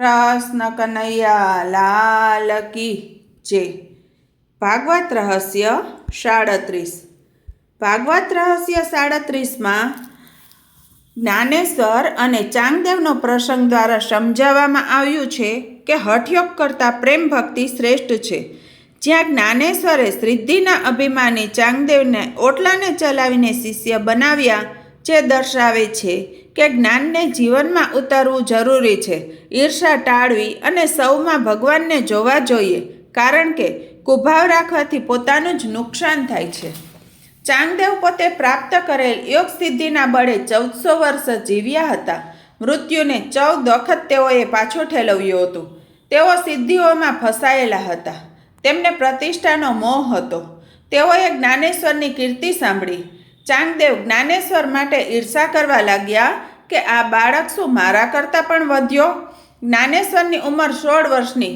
કૃષ્ણ કનૈયા, લાલ કી જે ભાગવત રહસ્ય સાડત્રીસ. ભાગવત રહસ્ય સાડત્રીસમાં જ્ઞાનેશ્વર અને ચાંગદેવનો પ્રસંગ દ્વારા સમજાવવામાં આવ્યું છે કે હઠયોગ કરતાં પ્રેમ ભક્તિ શ્રેષ્ઠ છે. જ્યાં જ્ઞાનેશ્વરે સિદ્ધિના અભિમાની ચાંગદેવને ઓટલાને ચલાવીને શિષ્ય બનાવ્યા જે દર્શાવે છે કે જ્ઞાનને જીવનમાં ઉતારવું જરૂરી છે. ઈર્ષા ટાળવી અને સૌમાં ભગવાનને જોવા જોઈએ, કારણ કે કુભાવ રાખવાથી પોતાનું જ નુકસાન થાય છે. ચાંગદેવ પોતે પ્રાપ્ત કરેલ યોગ સિદ્ધિના બળે ચૌદસો વર્ષ જીવ્યા હતા. મૃત્યુને ચૌદ વખત તેઓએ પાછું ઠેલવ્યું હતું. તેઓ સિદ્ધિઓમાં ફસાયેલા હતા. તેમને પ્રતિષ્ઠાનો મોહ હતો. તેઓએ જ્ઞાનેશ્વરની કીર્તિ સાંભળી. ચાંગદેવ જ્ઞાનેશ્વર માટે ઈર્ષા કરવા લાગ્યા કે આ બાળક શું મારા કરતાં પણ વધ્યો? જ્ઞાનેશ્વરની ઉંમર સોળ વર્ષની.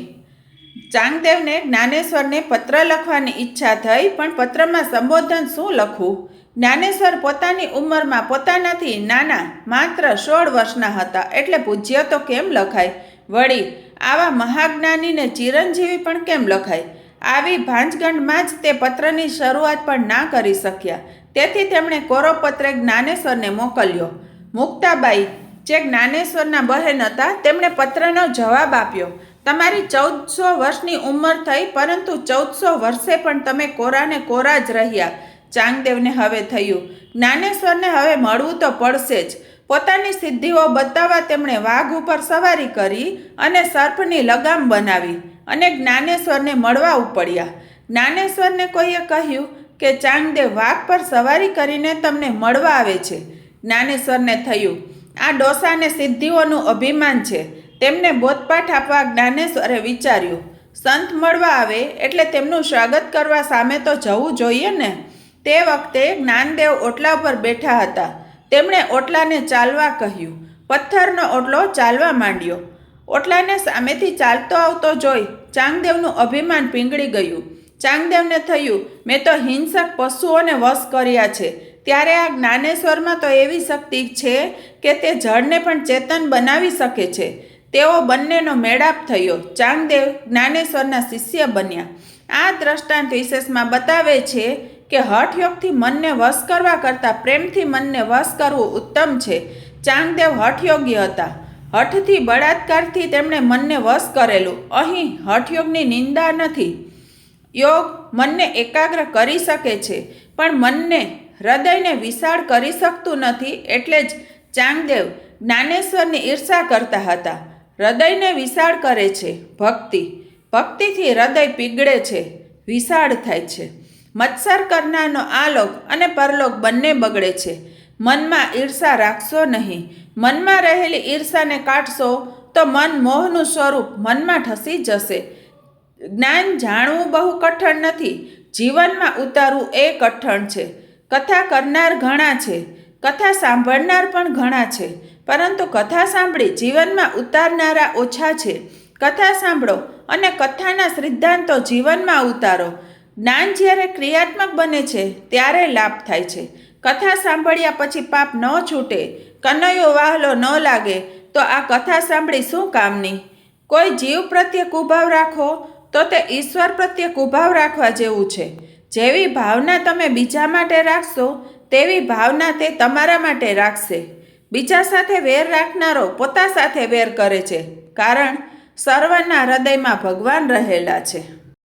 ચાંગદેવને જ્ઞાનેશ્વરને પત્ર લખવાની ઈચ્છા થઈ, પણ પત્રમાં સંબોધન શું લખવું? જ્ઞાનેશ્વર પોતાની ઉંમરમાં પોતાનાથી નાના, માત્ર સોળ વર્ષના હતા, એટલે પૂજ્ય તો કેમ લખાય? વળી, આવા મહાજ્ઞાનીને ચિરંજીવી પણ કેમ લખાય? આવી ભાંજગંડમાં જ તે પત્રની શરૂઆત પણ ના કરી શક્યા. તેથી તેમણે કોરો પત્ર જ્ઞાનેશ્વરને મોકલ્યો. મુક્તાબાઈ, જે જ્ઞાનેશ્વરના બહેન હતા, તેમણે પત્રનો જવાબ આપ્યો, તમારી ચૌદસો વર્ષની ઉંમર થઈ, પરંતુ ચૌદસો વર્ષે પણ તમે કોરાને કોરા જ રહ્યા. ચાંગદેવને હવે થયું. જ્ઞાનેશ્વરને હવે મળવું તો પડશે જ. પોતાની સિદ્ધિઓ બતાવવા તેમણે વાઘ ઉપર સવારી કરી અને સર્પની લગામ બનાવી અને જ્ઞાનેશ્વરને મળવા ઉપડ્યા. જ્ઞાનેશ્વરને કોઈએ કહ્યું કે ચાંગદેવ વાઘ પર સવારી કરીને તમને મળવા આવે છે. જ્ઞાનેશ્વરને થયું, આ ડોસાને સિદ્ધિઓનું અભિમાન છે. તેમને બોધપાઠ આપવા જ્ઞાનેશ્વરે વિચાર્યું, સંત મળવા આવે એટલે તેમનું સ્વાગત કરવા સામે તો જવું જોઈએ ને? તે વખતે જ્ઞાનદેવ ઓટલા પર બેઠા હતા. તેમણે ઓટલાને ચાલવા કહ્યું, પથ્થરનો ઓટલો ચાલવા માંડ્યો. ઓટલાને સામેથી ચાલતો આવતો જોઈ ચાંગદેવનું અભિમાન પીંગળી ગયું. ચાંગદેવને થયું, મેં તો હિંસક પશુઓને વશ કર્યા છે. ત્યારે આ જ્ઞાનેશ્વરમાં તો એવી શક્તિ છે કે તે જળને પણ ચેતન બનાવી શકે છે. તેઓ બંનેનો મેળાપ થયો. ચાંગદેવ જ્ઞાનેશ્વરના શિષ્ય બન્યા. આ દ્રષ્ટાંત વિશેષમાં બતાવે છે કે હઠયોગથી મનને વશ કરવા કરતાં પ્રેમથી મનને વશ કરવું ઉત્તમ છે. ચાંગદેવ હઠયોગી હતા. હઠથી બળાત્કારથી તેમણે મનને વશ કરેલું. અહીં હઠયોગની નિંદા નથી. યોગ મનને એકાગ્ર કરી શકે છે, પણ મનને હૃદયને વિશાળ કરી શકતું નથી એટલે જ ચાંગદેવ જ્ઞાનેશ્વરની ઈર્ષા કરતા હતા. હૃદયને વિશાળ કરે છે, ભક્તિ. ભક્તિથી હૃદય પીગળે છે, વિશાળ થાય છે. મત્સર કરનારનો આલોક અને પરલોક બંને બગડે છે. મનમાં ઈર્ષા રાખશો નહીં. મનમાં રહેલી ઈર્ષાને કાઢશો તો મન મોહનું સ્વરૂપ મનમાં ઠસી જશે. જ્ઞાન જાણવું બહુ કઠણ નથી. જીવનમાં ઉતારવું એ કઠણ છે. કથા કરનાર ઘણા છે. કથા સાંભળનાર પણ ઘણા છે. પરંતુ કથા સાંભળી જીવનમાં ઉતારનારા ઓછા છે. કથા સાંભળો અને કથાના સિદ્ધાંતો જીવનમાં ઉતારો. જ્ઞાન જ્યારે ક્રિયાત્મક બને છે, ત્યારે લાભ થાય છે. કથા સાંભળ્યા પછી પાપ ન છૂટે, કનૈયો વાહલો ન લાગે, તો આ કથા સાંભળી શું કામની? કોઈ જીવ પ્રત્યે કુભાવ રાખો તો તે ઈશ્વર પ્રત્યે કુભાવ રાખવા જેવું છે. જેવી ભાવના તમે બીજા માટે રાખશો, તેવી ભાવના તે તમારા માટે રાખશે. બીજા સાથે વેર રાખનારો પોતા સાથે વેર કરે છે, કારણ સર્વના હૃદયમાં ભગવાન રહેલા છે.